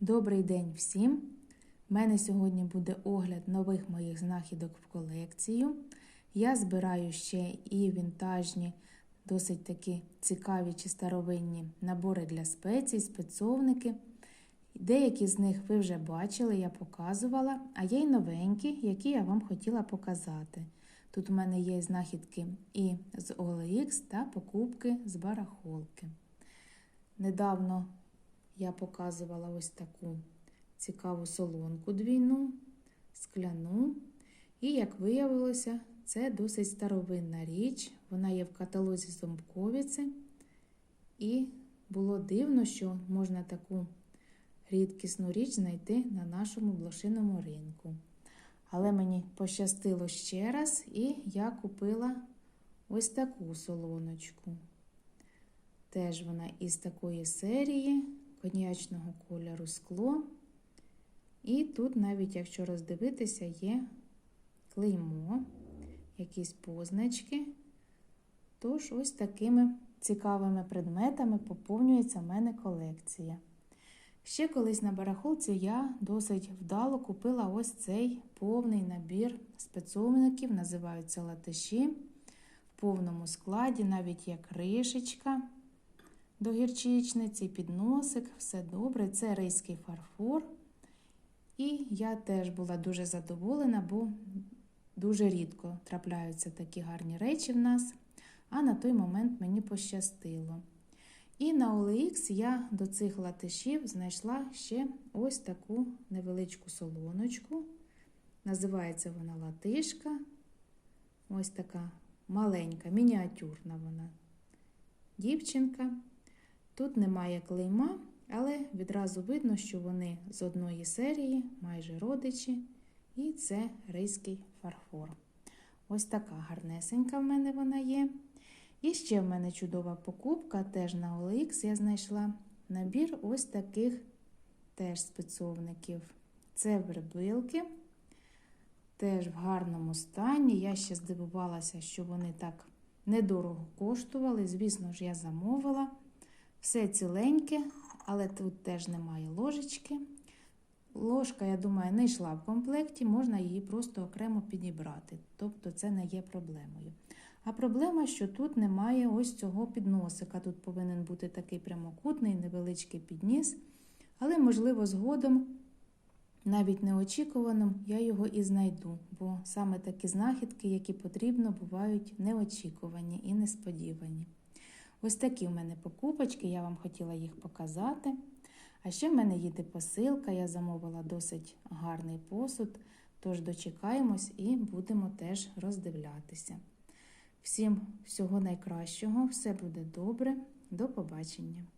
Добрий день всім! У мене сьогодні буде огляд нових моїх знахідок в колекцію. Я збираю ще і вінтажні, досить такі цікаві чи старовинні набори для спецій, спецовники. Деякі з них ви вже бачили, я показувала, а є й новенькі, які я вам хотіла показати. Тут у мене є знахідки і з OLX та покупки з барахолки. Недавно я показувала ось таку цікаву солонку двійну, скляну. І, як виявилося, це досить старовинна річ. Вона є в каталозі Зомбковіці. І було дивно, що можна таку рідкісну річ знайти на нашому блошиному ринку. Але мені пощастило ще раз, і я купила ось таку солоночку. Теж вона із такої серії коньячного кольору скло. І тут, навіть, якщо роздивитися, є клеймо, якісь позначки. Тож, ось такими цікавими предметами поповнюється в мене колекція. Ще колись на барахолці я досить вдало купила ось цей повний набір спецовників, називаються латиші. В повному складі навіть є кришечка до гірчичниці, підносик, все добре. Це рийський фарфор. І я теж була дуже задоволена, бо дуже рідко трапляються такі гарні речі в нас, а на той момент мені пощастило. І на OLX я до цих латишів знайшла ще ось таку невеличку солоночку. Називається вона латишка. Ось така маленька, мініатюрна вона дівчинка. Тут немає клейма, але відразу видно, що вони з одної серії, майже родичі, і це ризький фарфор. Ось така гарнесенька в мене вона є. І ще в мене чудова покупка, теж на OLX я знайшла набір ось таких теж спецовників. Це вербилки, теж в гарному стані. Я ще здивувалася, що вони так недорого коштували. Звісно ж, я замовила. Все ціленьке, але тут теж немає ложечки. Ложка, я думаю, не йшла в комплекті, можна її просто окремо підібрати. Тобто це не є проблемою. А проблема, що тут немає ось цього підносика. Тут повинен бути такий прямокутний, невеличкий підніс. Але, можливо, згодом, навіть неочікувано, я його і знайду. Бо саме такі знахідки, які потрібно, бувають неочікувані і несподівані. Ось такі в мене покупочки, я вам хотіла їх показати. А ще в мене їде посилка, я замовила досить гарний посуд, тож дочекаємось і будемо теж роздивлятися. Всім всього найкращого, все буде добре, до побачення!